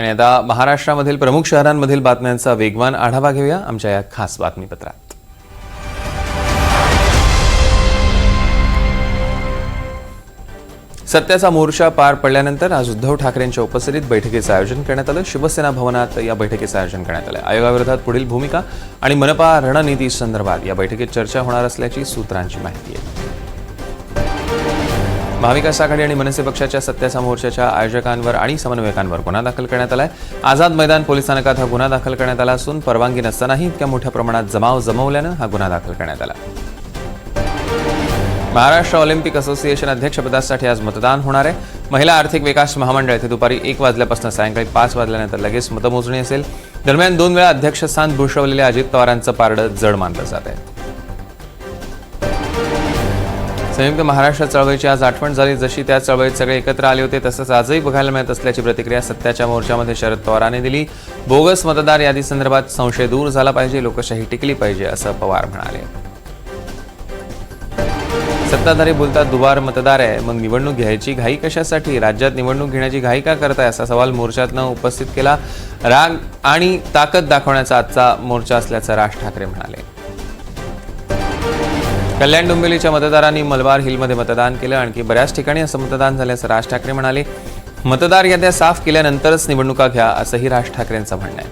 आणि आता महाराष्ट्रामधील प्रमुख शहरांमधील बातम्यांचा वेगवान आढावा घेऊया आमच्या या खास बातमीपत्रात. सत्याचा मोर्चा पार पडल्यानंतर आज उद्धव ठाकरेंच्या उपस्थितीत बैठकीचं आयोजन करण्यात आलं. शिवसेना भवनात या बैठकीचं आयोजन करण्यात आलं. आयोगाविरोधात पुढील भूमिका आणि मनपा रणनीती संदर्भात या बैठकीत चर्चा होणार असल्याची सूत्रांची माहिती आहे. महाविकास आघाडी आणि मनसे पक्षाच्या सत्याचा मोर्चाच्या आयोजकांवर आणि समन्वयकांवर गुन्हा दाखल करण्यात आलाय. आझाद मैदान पोलीस स्थानकात हा गुन्हा दाखल करण्यात आला असून परवानगी नसतानाही इतक्या मोठ्या प्रमाणात जमाव जमवल्यानं हा गुन्हा दाखल करण्यात आला. महाराष्ट्र ऑलिम्पिक असोसिएशन अध्यक्षपदासाठी आज मतदान होणार आहे. महिला आर्थिक विकास महामंडळ येथे दुपारी एक वाजल्यापासून सायंकाळी पाच वाजल्यानंतर लगेच मतमोजणी असेल. दरम्यान दोन वेळा अध्यक्षस्थान भूषवलेल्या अजित पवारांचं पारडं जड मानलं जात आहे. संयुक्त महाराष्ट्र चळवळीची आज आठवण झाली. जशी त्या चळवळीत सगळे एकत्र आले होते तसंच आजही बघायला मिळत असल्याची प्रतिक्रिया सत्याच्या मोर्चामध्ये शरद पवारांनी दिली. बोगस मतदार यादी संदर्भात संशय दूर झाला पाहिजे लोकशाही टिकली पाहिजे असं पवार म्हणाले. सत्ताधारी बोलतात दुबार मतदार आहे मग निवडणूक घ्यायची घाई कशासाठी? राज्यात निवडणूक घेण्याची घाई का करताय? असा सवाल मोर्चातनं उपस्थित केला. राग आणि ताकद दाखवण्याचा आजचा मोर्चा असल्याचं राज ठाकरे म्हणाले. कल्याण डोंबिवलीच्या मतदारांनी मलबार हिलमध्ये मतदान केलं. आणखी बऱ्याच ठिकाणी असं मतदान झाल्याचं राज ठाकरे म्हणाले. मतदार याद्या साफ केल्यानंतरच निवडणुका घ्या असंही राज ठाकरेंचं म्हणणं आहे.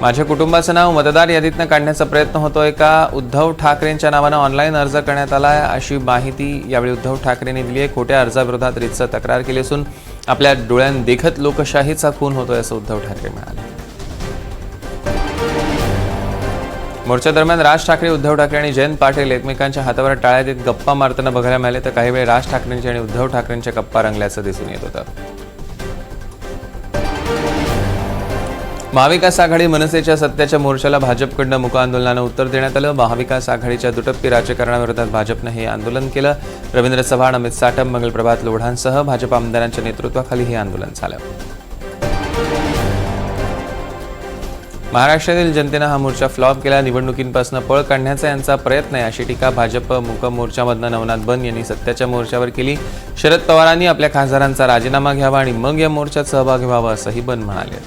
माझ्या कुटुंबाचं नाव मतदार यादीतनं काढण्याचा प्रयत्न होतोय का? उद्धव ठाकरेंच्या नावानं ऑनलाईन अर्ज करण्यात आला आहे अशी माहिती यावेळी उद्धव ठाकरेंनी दिली आहे. खोट्या अर्जाविरोधात रीतसर तक्रार केली असून आपल्या डोळ्यांदेखत लोकशाहीचा खून होतोय असं उद्धव ठाकरे म्हणाले. मोर्चादरम्यान राज ठाकरे उद्धव ठाकरे आणि जयंत पाटील एकमेकांच्या हातावर टाळ्या देत गप्पा मारताना बघायला मिळाले तर काही वेळ राज ठाकरेंची आणि उद्धव ठाकरेंच्या गप्पा रंगल्याचं दिसून येत होतं. महाविकास आघाडी मनसेच्या सत्याच्या मोर्चाला भाजपकडनं मुक आंदोलनानं उत्तर देण्यात आलं. महाविकास आघाडीच्या दुटप्पी राजकारणाविरोधात भाजपनं हे आंदोलन केलं. रवींद्र चव्हाण अमित साटम मंगलप्रभात लोढांसह भाजप आमदारांच्या नेतृत्वाखाली हे आंदोलन झालं. महाराष्ट्रातील जनतेनं हा मोर्चा फ्लॉप केला. निवडणुकींपासून पळ काढण्याचा यांचा प्रयत्न आहे अशी टीका भाजप मुक मोर्चामधनं नवनाथ बन यांनी सत्याच्या मोर्चावर केली. शरद पवारांनी आपल्या खासदारांचा राजीनामा घ्यावा आणि मग या मोर्चात सहभागी व्हावा असंही बन म्हणाले.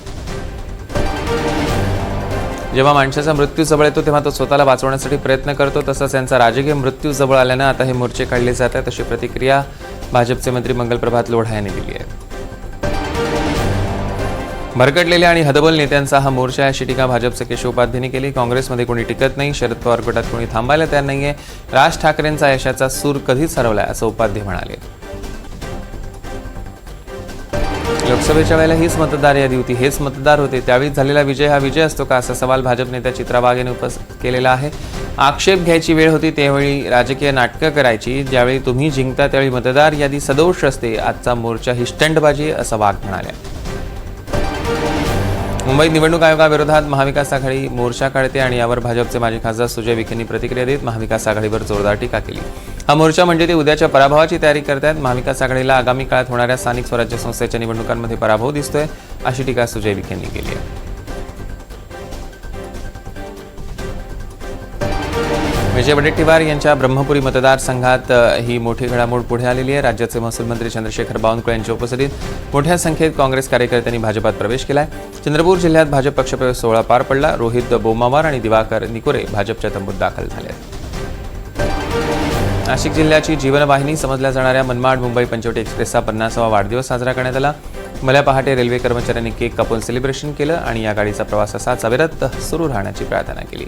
जेव्हा माणसाचा मृत्यू जवळ येतो तेव्हा तो स्वतःला वाचवण्यासाठी प्रयत्न करतो. तसंच यांचा राजकीय मृत्यू जवळ आल्यानं आता हे मोर्चे काढले जात आहेत अशी प्रतिक्रिया भाजपचे मंत्री मंगलप्रभात लोढा यांनी दिली आहे. भरकटलेल्या आणि हदबल नेत्यांचा हा मोर्चा आहे. अशी टीका भाजपचे केशव केली. काँग्रेसमध्ये कोणी टिकत नाही. शरद पवार गटात कोणी थांबायला तयार नाहीये. राज ठाकरेंचा यशाचा सूर कधीच हरवलाय असं उपाध्ये म्हणाले. लोकसभेच्या वेळेला हीच मतदार यादी होती. हेच मतदार होते. त्यावेळी झालेला विजय हा विजय असतो का असा सवाल भाजप नेत्या चित्रा वाघ यांनी उपस्थित केलेला आहे. आक्षेप घ्यायची वेळ होती. त्यावेळी राजकीय नाटकं करायची. ज्यावेळी तुम्ही जिंकता त्यावेळी मतदार यादी सदोष असते. आजचा मोर्चा ही स्टंटबाजी असं वाघ म्हणाल्या. मुंबईत निवडणूक आयोगाविरोधात महाविकास आघाडी मोर्चा काढते आणि यावर भाजपचे माजी खासदार सुजय विखेंनी प्रतिक्रिया देत महाविकास आघाडीवर जोरदार टीका केली. हा मोर्चा म्हणजे ते उद्याच्या पराभवाची तयारी करतायत. महाविकास आघाडीला आगामी काळात होणाऱ्या स्थानिक स्वराज्य संस्थेच्या निवडणुकांमध्ये पराभव दिसतोय अशी टीका सुजय विखेंनी केली आहे. विजय वडेट्टीवार यांच्या ब्रह्मपुरी मतदारसंघात ही मोठी घडामोड पुढे आलेली आहे. राज्याचे महसूल मंत्री चंद्रशेखर बावनकुळे यांच्या उपस्थितीत मोठ्या संख्येत काँग्रेस कार्यकर्त्यांनी भाजपात प्रवेश केला आहे चंद्रपूर जिल्ह्यात भाजप पक्षप्रवेश सोहळा पार पडला. रोहित बोमावार आणि दिवाकर निकोरे भाजपच्या तंबूत दाखल झाले आहेत. नाशिक जिल्ह्याची जीवनवाहिनी समजल्या जाणाऱ्या मनमाड मुंबई पंचवटी एक्सप्रेसचा पन्नासावा वाढदिवस साजरा करण्यात आला. मला पहाटे रेल्वे कर्मचाऱ्यांनी केक कापून सेलिब्रेशन केलं आणि या गाडीचा प्रवास असा अविरत सुरू राहण्याची प्रार्थना केली.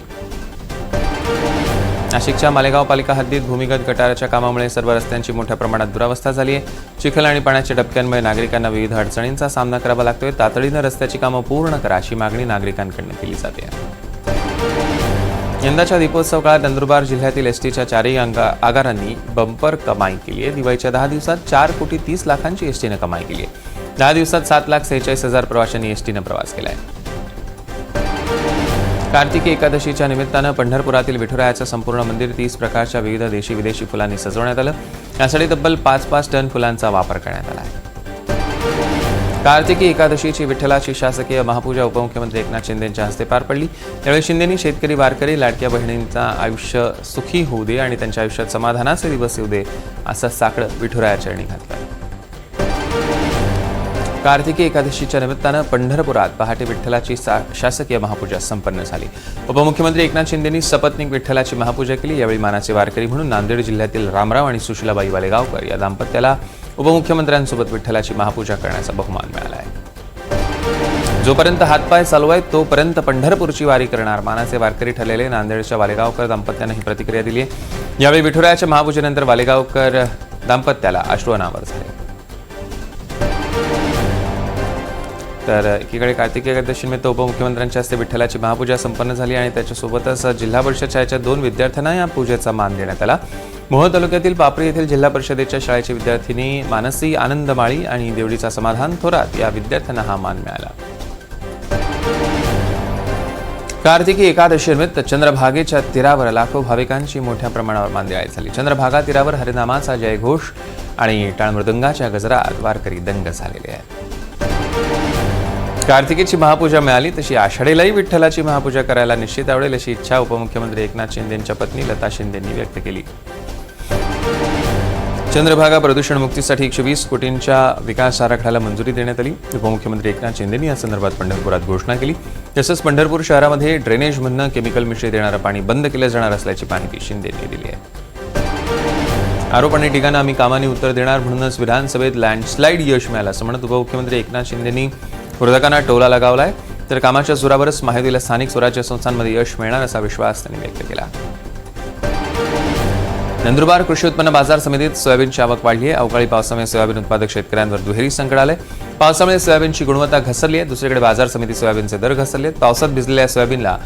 नाशिकच्या मालेगाव पालिका हद्दीत भूमिगत गटाराच्या कामामुळे सर्व रस्त्यांची मोठ्या प्रमाणात दुरावस्था झाली आहे. चिखल आणि पाण्याच्या डबक्यांमुळे नागरिकांना विविध अडचणींचा सामना करावा लागतोय. तातडीनं रस्त्याची कामं पूर्ण करा अशी मागणी नागरिकांकडून केली जाते. यंदाच्या दीपोत्सव काळात नंदुरबार जिल्ह्यातील एसटीच्या चारही अंगा आगारांनी बंपर कमाई केली आहे. दिवाळीच्या दहा दिवसात चार कोटी तीस लाखांची एसटीनं कमाई केली आहे. दहा दिवसात सात लाख सेहेचाळीस हजार प्रवाशांनी एसटीनं प्रवास केला आहे कार्तिकी एकादशीच्या निमित्तानं पंढरपुरातील विठुरायाचं संपूर्ण मंदिर तीस प्रकारच्या विविध देशी विदेशी फुलांनी सजवण्यात आलं. यासाठी तब्बल पाच पाच टन फुलांचा वापर करण्यात आला आहे. कार्तिकी एकादशीची विठ्ठलाची शासकीय महापूजा उपमुख्यमंत्री एकनाथ शिंदेंच्या हस्ते पार पडली. त्यावेळी शिंदेनी शेतकरी वारकरी लाडक्या बहिणींचा आयुष्य सुखी होऊ दे आणि त्यांच्या आयुष्यात समाधानाचे दिवस येऊ दे असं साकडं विठुरायाचरणी घातलं. कार्तिकी एकादशीच्या निमित्तानं पंढरपुरात पहाटे विठ्ठलाची सा- शासकीय महापूजा संपन्न झाली. उपमुख्यमंत्री एकनाथ शिंदेंनी सपत्नीक विठ्ठलाची महापूजा केली. यावेळी मानाचे वारकरी म्हणून नांदेड जिल्ह्यातील रामराव आणि सुशीलाबाई वालेगावकर या दाम्पत्याला उपमुख्यमंत्र्यांसोबत विठ्ठलाची महापूजा करण्याचा बहुमान मिळाला आहे जोपर्यंत हातपाय चालू आहेत तोपर्यंत पंढरपूरची वारी करणार मानाचे वारकरी ठरलेले नांदेडच्या वालेगावकर दाम्पत्यानं ही प्रतिक्रिया दिली आहे यावेळी विठुरायाच्या महापूजेनंतर वालेगावकर दाम्पत्याला अश्रू अनावर झाले. तर एकीकडे कार्तिकी एकादशीनिमित्त उपमुख्यमंत्र्यांच्या हस्ते विठ्ठलाची महापूजा संपन्न झाली आणि त्याच्यासोबतच जिल्हा परिषद शाळेच्या दोन विद्यार्थ्यांना या पूजेचा मान देण्यात आला. मोहोळ तालुक्यातील पापरी येथील जिल्हा परिषदेच्या शाळेची विद्यार्थिनी मानसी आनंदमाळी आणि देवडीचा समाधान थोरात या विद्यार्थ्यांना हा मान मिळाला. कार्तिकी एकादशीनिमित्त चंद्रभागेच्या तीरावर लाखो भाविकांची मोठ्या प्रमाणावर मांदियाळी झाली. चंद्रभागा तीरावर हरिनामाचा जयघोष आणि टाळमृदंगाच्या गजरात वारकरी दंग झालेले आहेत. कार्तिकीची महापूजा मिळाली तशी आषाढीलाही विठ्ठलाची महापूजा करायला निश्चित आवडेल अशी इच्छा उपमुख्यमंत्री एकनाथ शिंदेंच्या पत्नी लता शिंदेंनी व्यक्त केली. चंद्रभागा प्रदूषण मुक्तीसाठी एकशे वीस कोटींच्या विकास आराखड्याला मंजुरी देण्यात आली. उपमुख्यमंत्री एकनाथ शिंदेंनी या संदर्भात पंढरपुरात घोषणा केली. तसंच पंढरपूर शहरामध्ये ड्रेनेजमधनं केमिकल मिश्रित येणारं पाणी बंद केलं जाणार असल्याची माहिती शिंदेंनी दिली आहे. आरोप आणि टीकांना आम्ही कामाने उत्तर देणार म्हणूनच विधानसभेत लँडस्लाईड यश मिळालं असं म्हणत उपमुख्यमंत्री एकनाथ शिंदेंनी विरोधकांना टोला लगावलाय. तर कामाच्या जोरावरच माहितीला स्थानिक स्वराज्य संस्थांमध्ये यश मिळणार असा विश्वास त्यांनी व्यक्त केला. नंदुरबार कृषी उत्पन्न बाजार समितीत सोयाबीनची आवक वाढली आहे अवकाळी पावसामुळे सोयाबीन उत्पादक शेतकऱ्यांवर दुहेरी संकट आले पावसामुळे सोयाबीनची गुणवत्ता घसरली आहे दुसरीकडे बाजार समिती सोयाबीनचे दर घसरले पावसात भिजलेल्या सोयाबीनला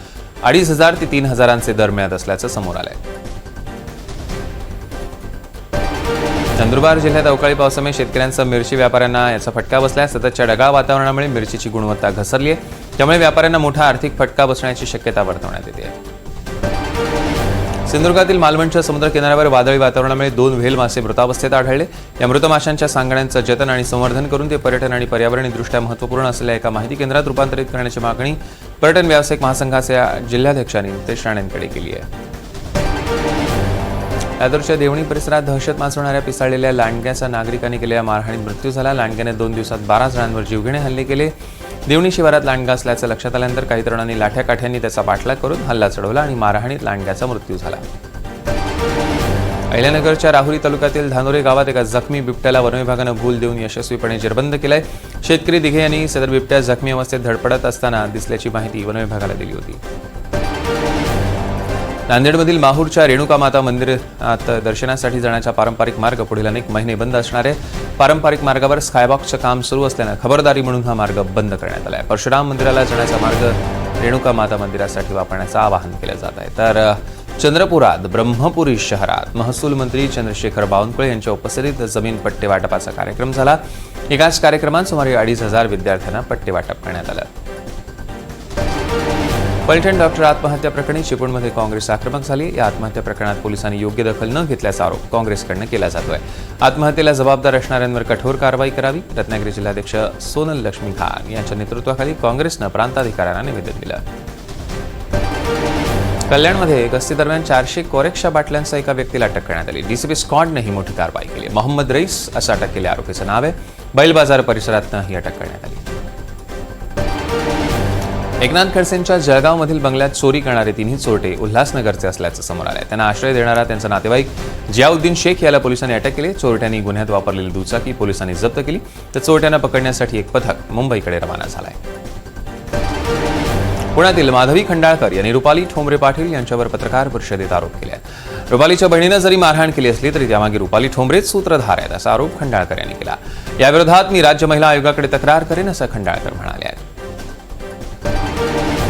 अडीच हजार ते तीन हजारांचे दर मिळत असल्याचं समोर आलंय. नंदुरबार जिल्ह्यात अवकाळी पावसामुळे शेतकऱ्यांचा मिरची व्यापाऱ्यांना याचा फटका बसला सततच्या ढगाळ वातावरणामुळे मिरचीची गुणवत्ता घसरली आहे त्यामुळे व्यापाऱ्यांना मोठा आर्थिक फटका बसण्याची शक्यता वर्तवण्यात येते. आहे सिंधुदुर्गातील मालवणच्या समुद्र किनाऱ्यावर वादळी वातावरणामुळे दोन व्हेल मासे मृतावस्थेत आढळले. या मृत माशांच्या सांगण्यांचं जतन आणि संवर्धन करून ते पर्यटन आणि पर्यावरणीयदृष्ट्या महत्त्वपूर्ण असलेल्या एका माहिती केंद्रात रूपांतरित करण्याची मागणी पर्यटन व्यावसायिक महासंघाच्या जिल्हाध्यक्षांनी नितेश राणेंकडे केली आहे. लातूरच्या देवणी परिसरात दहशत माजवणाऱ्या पिसाळलेल्या लांडग्याचा नागरिकांनी केलेल्या मारहाणीत मृत्यू झाला. लांडग्याने दोन दिवसात बारा जणांवर जीवघेणे हल्ले केले. देवणी शिवारात लांडगा असल्याचं लक्षात आल्यानंतर काही तरुणांनी लाठ्या काठ्यांनी त्याचा पाठलाग करून हल्ला चढवला आणि मारहाणीत लांडग्याचा मृत्यू झाला. अहिल्यानगरच्या राहुरी तालुक्यातील धानोरे गावात एका जखमी बिबट्याला वनविभागानं भूल देऊन यशस्वीपणे जेरबंद केलाय. शेतकरी दिघे यांनी सदर बिबट्या जखमी अवस्थेत धडपडत असताना दिसल्याची माहिती वनविभागाला दिली होती. नांदेडमधील माहूरच्या रेणुका माता मंदिरात दर्शनासाठी जाण्याचा पारंपरिक मार्ग पुढील अनेक महिने बंद असणार आहे. पारंपरिक मार्गावर स्कायबॉक्सचं काम सुरू असल्यानं खबरदारी म्हणून हा मार्ग बंद करण्यात आला आहे परशुराम मंदिराला जाण्याचा मार्ग रेणुका माता मंदिरासाठी वापरण्याचं आवाहन केलं जात आहे. तर चंद्रपुरात ब्रह्मपुरी शहरात महसूल मंत्री चंद्रशेखर बावनकुळे यांच्या उपस्थितीत जमीन पट्टे वाटपाचा कार्यक्रम झाला. एकाच कार्यक्रमात सुमारे अडीच हजार विद्यार्थ्यांना पट्टे वाटप करण्यात आलं. पैठण डॉक्टर आत्महत्या प्रकरणी चिपळूणमध्ये काँग्रेस आक्रमक झाली. या आत्महत्या प्रकरणात पोलिसांनी योग्य दखल न घेतल्याचा आरोप काँग्रेसकडनं केला जातोय. आत्महत्येला जबाबदार असणाऱ्यांवर कठोर कारवाई करावी रत्नागिरी जिल्हाध्यक्ष सोनल लक्ष्मी खान यांच्या नेतृत्वाखाली काँग्रेसनं प्रांताधिकाऱ्यांना निवेदन दिलं. कल्याणमध्ये गस्तीदरम्यान चारशे कोरेक्सच्या बाटल्यांचा एका व्यक्तीला अटक करण्यात आली. डीसीपी स्कॉडनं ही मोठी कारवाई केली. मोहम्मद रईस असं अटक केल्या आरोपीचं नाव आहे. बैल बाजार परिसरातनं ही अटक करण्यात आली. एकनाथ खडसेंच्या जळगावमधील बंगल्यात चोरी करणारे तिन्ही चोरटे उल्हासनगरचे असल्याचं समोर आलं त्यांना आश्रय देणारा त्यांचा नातेवाईक जियाउद्दीन शेख याला पोलिसांनी अटक केली. चोरट्यांनी गुन्ह्यात वापरलेली दुचाकी पोलिसांनी जप्त केली. तर चोरट्यांना पकडण्यासाठी एक पथक मुंबईकडे रवाना झालंय. पुण्यातील माधवी खंडाळकर यांनी रुपाली ठोंबरे पाटील यांच्यावर पत्रकार परिषदेत आरोप केले आहेत. रुपालीच्या बहिणीनं जरी मारहाण केली असली तरी त्यामागे रुपाली ठोंबरेच सूत्रधार आहेत असा आरोप खंडाळकर यांनी केला. याविरोधात मी राज्य महिला आयोगाकडे तक्रार करेन असं खंडाळकर म्हणाले आहेत.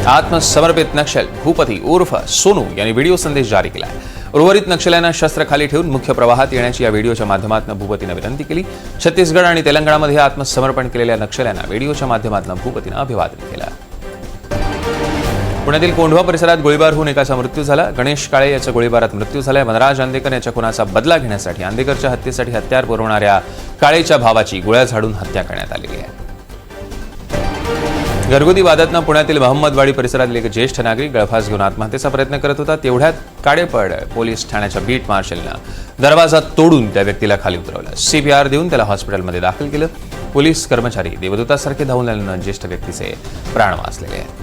आत्मसमर्पित नक्षल भूपती उर्फ सोनू यांनी व्हिडिओ संदेश जारी केला उर्वरित नक्षल्यांना शस्त्र खाली ठेवून मुख्य प्रवाहात येण्याची या व्हिडिओच्या माध्यमातून भूपतीनं विनंती केली. छत्तीसगड आणि तेलंगणामध्ये आत्मसमर्पण केलेल्या नक्षल्यांना व्हिडिओच्या माध्यमातून भूपतीनं अभिवादन केलं. पुण्यातील कोंढवा परिसरात गोळीबार होऊन एकाचा मृत्यू झाला. गणेश काळे याच्या गोळीबारात मृत्यू झाला वनराज आंदेकर याच्या खुनाचा बदला घेण्यासाठी आंदेकरच्या हत्येसाठी हत्यार पुरवणाऱ्या काळेच्या भावाची गोळ्या झाडून हत्या करण्यात आलेली आहे. घरगुती वादातनं पुण्यातील महम्मदवाडी परिसरातील एक ज्येष्ठ नागरिक गळफास घेऊन आत्महत्येचा प्रयत्न करत होता. तेवढ्यात काडेपड पोलीस ठाण्याच्या बीट मार्शलनं दरवाजा तोडून त्या व्यक्तीला खाली उतरवलं. सीपीआर देऊन त्याला हॉस्पिटलमध्ये दाखल केलं. पोलीस कर्मचारी देवदूतासारखे धावून आल्यानं ज्येष्ठ व्यक्तीचे प्राण वाचलेले आहेत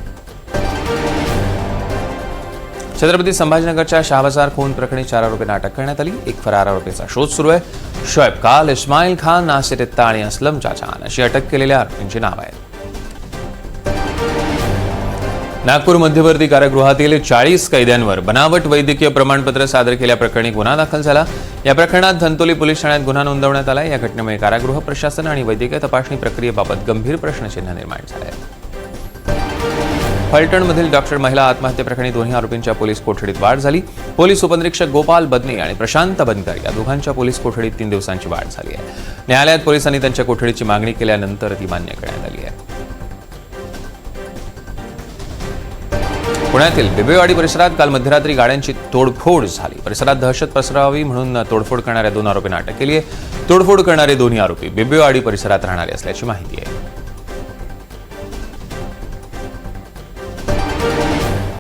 छत्रपती संभाजीनगरच्या शहाबाजार खून प्रकरणी चार आरोपींना अटक करण्यात आली. एक फरार आरोपीचा शोध सुरू आहे. शोएब काल इस्माईल खान नासिर इत्ता आणि असलम चाचान अशी अटक केलेल्या आरोपींची नाव आहेत. नागपूर मध्यवर्ती कारागृहातील चाळीस कैद्यांवर बनावट वैद्यकीय प्रमाणपत्र सादर केल्याप्रकरणी गुन्हा दाखल झाला. या प्रकरणात धंतोली पोलीस ठाण्यात गुन्हा नोंदवण्यात आला. या घटनेमुळे कारागृह प्रशासन आणि वैद्यकीय तपासणी प्रक्रियेबाबत गंभीर प्रश्नचिन्ह निर्माण झाले. फलटणमधील डॉक्टर महिला आत्महत्येप्रकरणी दोन्ही आरोपींच्या पोलीस कोठडीत वाढ झाली. पोलीस उपनिरीक्षक गोपाल बदने आणि प्रशांत बनकर या दोघांच्या पोलीस कोठडीत तीन दिवसांची वाढ झाली आहे. न्यायालयात पोलिसांनी त्यांच्या कोठडीची मागणी केल्यानंतर ती मान्य करण्यात आली आहे. पुण्यातील बिबेवाडी परिसरात काल मध्यरात्री गाड्यांची तोडफोड झाली. परिसरात दहशत पसरावी म्हणून तोडफोड करणाऱ्या दोन आरोपींना अटक केली आहे तोडफोड करणारे दोन्ही आरोपी बिबेवाडी परिसरात राहणारे असल्याची माहिती आहे.